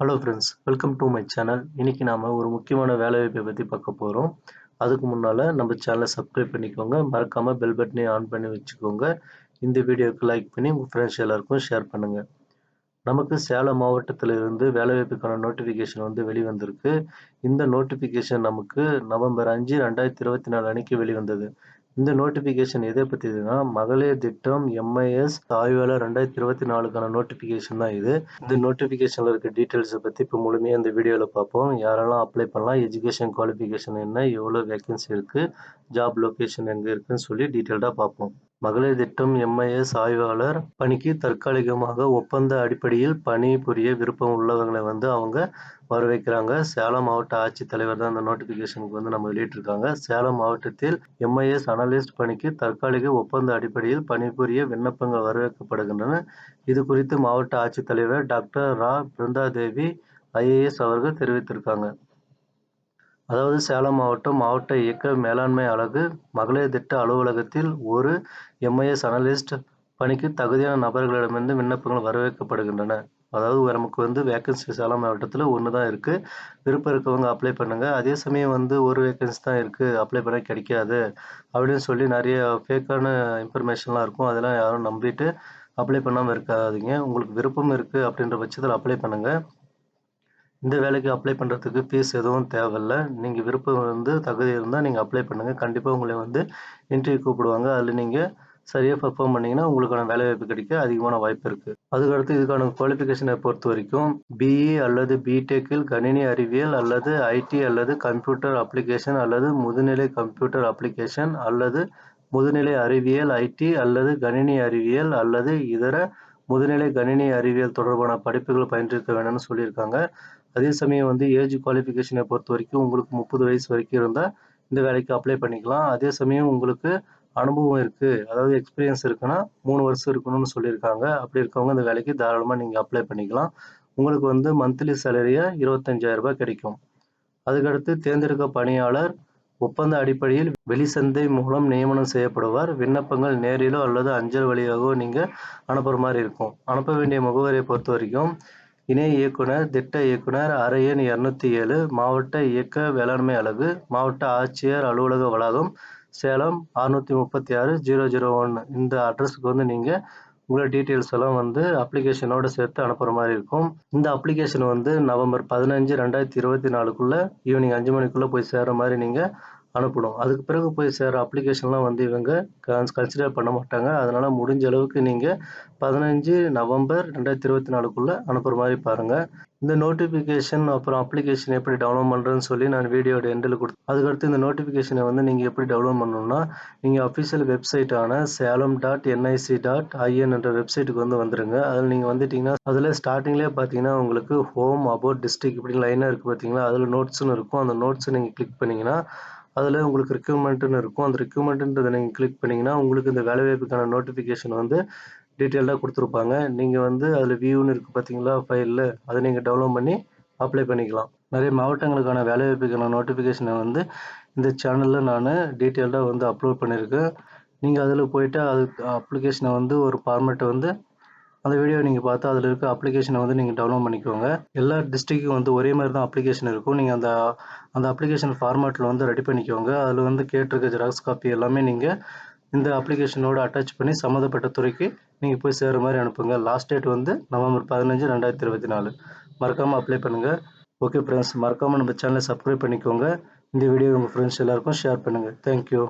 Hello friends welcome to my channel இன்னைக்கு நாம் ஒரு முக்கியமான வேலைவாய்ப்பை பற்றி பார்க்க போகிறோம் அதுக்கு முன்னால் நம்ம சேனலை சப்ஸ்கிரைப் பண்ணிக்கோங்க. மறக்காமல் பெல் பட்டனையும் ஆன் பண்ணி வச்சுக்கோங்க. இந்த வீடியோவுக்கு லைக் பண்ணி உங்கள் ஃப்ரெண்ட்ஸ் எல்லாருக்கும் ஷேர் பண்ணுங்கள் நமக்கு சேலம் மாவட்டத்தில் இருந்து வேலைவாய்ப்புக்கான நோட்டிஃபிகேஷன் வந்து வெளிவந்திருக்கு. இந்த நோட்டிஃபிகேஷன் நமக்கு நவம்பர் அஞ்சு ரெண்டாயிரத்தி இருபத்தி நாலு அன்னைக்கு வெளிவந்தது. இந்த நோட்டிஃபிகேஷன் எதை பற்றிதுன்னா மகளிர் திட்டம் எம்ஐஎஸ் ஆய்வாளர் ரெண்டாயிரத்தி இருபத்தி நாலுக்கான நோட்டிஃபிகேஷன் தான் இது. இந்த நோட்டிஃபிகேஷனில் இருக்க டீட்டெயில்ஸை பற்றி இப்போ முழுமையாக இந்த வீடியோவில் பார்ப்போம். யாரெல்லாம் அப்ளை பண்ணலாம் எஜுகேஷன் குவாலிஃபிகேஷன் என்ன எவ்வளோ வேகன்சி இருக்குது ஜாப் லொக்கேஷன் எங்கே இருக்குதுன்னு சொல்லி டீட்டெயில்டாக பார்ப்போம். மகளிர் திட்டம் எம்ஐஎஸ் ஆய்வாளர் பணிக்கு தற்காலிகமாக ஒப்பந்த அடிப்படையில் பணி புரிய விருப்பம் உள்ளவங்களை வந்து அவங்க வர வைக்கிறாங்க சேலம் மாவட்ட ஆட்சித்தலைவர் தான் அந்த நோட்டிஃபிகேஷனுக்கு வந்து நம்ம வெளியிட்டிருக்காங்க. சேலம் மாவட்டத்தில் எம்ஐஎஸ் அனலிஸ்ட் பணிக்கு தற்காலிக ஒப்பந்த அடிப்படையில் பணிபுரிய விண்ணப்பங்கள் வரவேற்கப்படுகின்றன. இது குறித்து மாவட்ட ஆட்சித்தலைவர் டாக்டர் ரா. பிருந்தாதேவி ஐஏஎஸ் அவர்கள் தெரிவித்திருக்காங்க. அதாவது சேலம் மாவட்டம் மாவட்ட இயக்க மேலாண்மை அலகு மகளிர் திட்ட அலுவலகத்தில் ஒரு எம்ஐஎஸ் அனலிஸ்ட் பணிக்கு தகுதியான நபர்களிடமிருந்து விண்ணப்பங்கள் வரவேற்கப்படுகின்றன. அதாவது நமக்கு வந்து வேக்கன்சி சேலம் மாவட்டத்தில் ஒன்று தான் இருக்குது விருப்பம் இருக்கவங்க அப்ளை பண்ணுங்கள் அதே சமயம் வந்து ஒரு வேக்கன்சி தான் இருக்குது அப்ளை பண்ண கிடைக்காது. அப்படின்னு சொல்லி நிறைய ஃபேக்கான இன்ஃபர்மேஷன்லாம் இருக்கும். அதெல்லாம் யாரும் நம்பிட்டு அப்ளை பண்ணாமல் இருக்காதீங்க. உங்களுக்கு விருப்பம் இருக்குது அப்படின்ற பட்சத்தில் அப்ளை பண்ணுங்கள் இந்த வேலைக்கு அப்ளை பண்ணுறதுக்கு ஃபீஸ் எதுவும் தேவையில்ல. நீங்கள் விருப்பம் வந்து தகுதி இருந்தால் நீங்கள் அப்ளை பண்ணுங்கள் கண்டிப்பாக உங்களை வந்து இன்டர்வியூ கூப்பிடுவாங்க. அதில் நீங்கள் சரியாக பர்ஃபார்ம் பண்ணிங்கன்னா உங்களுக்கான வேலைவாய்ப்பு கிடைக்க அதிகமான வாய்ப்பு இருக்குது அதுக்கடுத்து இதுக்கான குவாலிஃபிகேஷனை பொறுத்த வரைக்கும் பிஇ அல்லது பிடெக்கில் கணினி அறிவியல் அல்லது ஐடி அல்லது கம்ப்யூட்டர் அப்ளிகேஷன் அல்லது முதுநிலை கம்ப்யூட்டர் அப்ளிகேஷன் அல்லது முதுநிலை அறிவியல் ஐடி அல்லது கணினி அறிவியல் அல்லது இதர முதுநிலை கணினி அறிவியல் தொடர்பான படிப்புகள் பயின்றிருக்க வேணும்னு சொல்லியிருக்காங்க. அதே சமயம் வந்து ஏஜ் குவாலிஃபிகேஷனை பொறுத்த வரைக்கும் உங்களுக்கு முப்பது வயசு வரைக்கும் இருந்தால் இந்த வேலைக்கு அப்ளை பண்ணிக்கலாம். அதே சமயம் உங்களுக்கு அனுபவம் இருக்குது அதாவது எக்ஸ்பீரியன்ஸ் இருக்குன்னா மூணு வருஷம் இருக்கணும்னு சொல்லியிருக்காங்க. அப்படி இருக்கவங்க இந்த வேலைக்கு தாராளமாக நீங்கள் அப்ளை பண்ணிக்கலாம். உங்களுக்கு வந்து மந்த்லி சேலரியாக இருபத்தஞ்சாயிரரூபா ரூபாய் கிடைக்கும். அதுக்கடுத்து தேர்ந்தெடுக்க பணியாளர் ஒப்பந்த அடிப்படையில் வெளிசந்தை மூலம் நியமனம் செய்யப்படுவார். விண்ணப்பங்கள் நேரிலோ அல்லது அஞ்சல் வழியாகவோ நீங்கள் அனுப்புகிற மாதிரி இருக்கும். அனுப்ப வேண்டிய முகவரியை பொறுத்த வரைக்கும் இணை இயக்குனர் திட்ட இயக்குனர் அறை எண் இரநூத்தி ஏழு மாவட்ட இயக்க வேளாண்மை அலகு மாவட்ட ஆட்சியர் அலுவலக வளாகம் சேலம் அறுநூற்றி முப்பத்தி ஆறு ஜீரோ ஜீரோ ஒன்று இந்த அட்ரஸுக்கு வந்து நீங்கள் உங்களோட டீட்டெயில்ஸ் எல்லாம் வந்து அப்ளிகேஷனோட சேர்த்து அனுப்புகிற மாதிரி இருக்கும். இந்த அப்ளிகேஷன் வந்து நவம்பர் பதினஞ்சு ரெண்டாயிரத்தி இருபத்தி நாலுக்குள்ளே ஈவினிங் அஞ்சு மணிக்குள்ளே போய் சேர்கிற மாதிரி நீங்கள் அனுப்பணும். அதுக்கு பிறகு போய் சேர அப்ளிகேஷன்லாம் வந்து இவங்க கன்சிடர் பண்ண மாட்டாங்க. அதனால் முடிஞ்ச அளவுக்கு நீங்கள் பதினஞ்சு நவம்பர் ரெண்டாயிரத்தி இருபத்தி நாலுக்குள்ளே அனுப்புகிற மாதிரி பாருங்கள் இந்த நோட்டிஃபிகேஷன் அப்புறம் அப்ளிகேஷன் எப்படி டவுன்லோட் பண்ணுறேன்னு சொல்லி நான் வீடியோட எண்டில் கொடுத்து அதுக்கடுத்து இந்த நோட்டிஃபிகேஷனை வந்து நீங்கள் எப்படி டவுன்லோட் பண்ணணும்னா நீங்கள் official வெப்சைட்டான Salem dot NIC dot IN என்ற வெப்சைட்டுக்கு வந்து வந்துடுங்க அதில் நீங்கள் வந்துட்டிங்கன்னா அதில் ஸ்டார்டிங்லேயே பார்த்தீங்கன்னா உங்களுக்கு ஹோம் அபவுட் டிஸ்ட்ரிக் இப்படி லைனாக இருக்குது பார்த்தீங்களா அதில் நோட்ஸ்னு இருக்கும். அந்த நோட்ஸை நீங்கள் கிளிக் பண்ணிங்கன்னா அதில் உங்களுக்கு ரெக்யூமெண்ட்டுன்னு இருக்கும். அந்த ரெக்யூமெண்ட்டுன்றதை நீங்கள் கிளிக் பண்ணிங்கன்னா உங்களுக்கு இந்த வேலைவாய்ப்புக்கான நோட்டிஃபிகேஷன் வந்து டீட்டெயில்டாக கொடுத்துருப்பாங்க. நீங்கள் வந்து அதில் வியூன்னு இருக்குது பார்த்தீங்களா ஃபைலில் அதை நீங்கள் டவுன்லோட் பண்ணி அப்ளை பண்ணிக்கலாம். நிறைய மாவட்டங்களுக்கான வேலைவாய்ப்புக்கான நோட்டிஃபிகேஷனை வந்து இந்த சேனலில் நான் டீட்டெயில்டாக வந்து அப்லோட் பண்ணியிருக்கேன். நீங்கள் அதில் போயிட்டு அது அப்ளிகேஷனை வந்து ஒரு ஃபார்மேட்டை வந்து அந்த வீடியோ நீங்கள் பார்த்து அதில் இருக்க அப்ளிகேஷனை வந்து நீங்கள் டவுன்லோட் பண்ணிக்கோங்க. எல்லா டிஸ்ட்ரிக்கும் வந்து ஒரே மாதிரி தான் அப்ளிகேஷன் இருக்கும். நீங்கள் அந்த அந்த அப்ளிகேஷன் ஃபார்மேட்டில் வந்து ரெடி பண்ணிக்கோங்க. அதில் வந்து கேட்டிருக்க ஜெராக்ஸ் காப்பி எல்லாமே நீங்கள் இந்த அப்ளிகேஷனோட அட்டாச் பண்ணி சம்மந்தப்பட்ட துறைக்கு நீங்கள் போய் சேர்கிற மாதிரி அனுப்புங்க. லாஸ்ட் டேட் வந்து நவம்பர் பதினஞ்சு ரெண்டாயிரத்தி இருபத்தி நாலு. மறக்காமல் அப்ளை பண்ணுங்கள் ஓகே ஃப்ரெண்ட்ஸ் மறக்காமல் நம்ம சேனலை சப்ஸ்கிரைப் பண்ணிக்கோங்க. இந்த வீடியோ உங்கள் ஃப்ரெண்ட்ஸ் எல்லாருக்கும் ஷேர் பண்ணுங்கள் தேங்க்யூ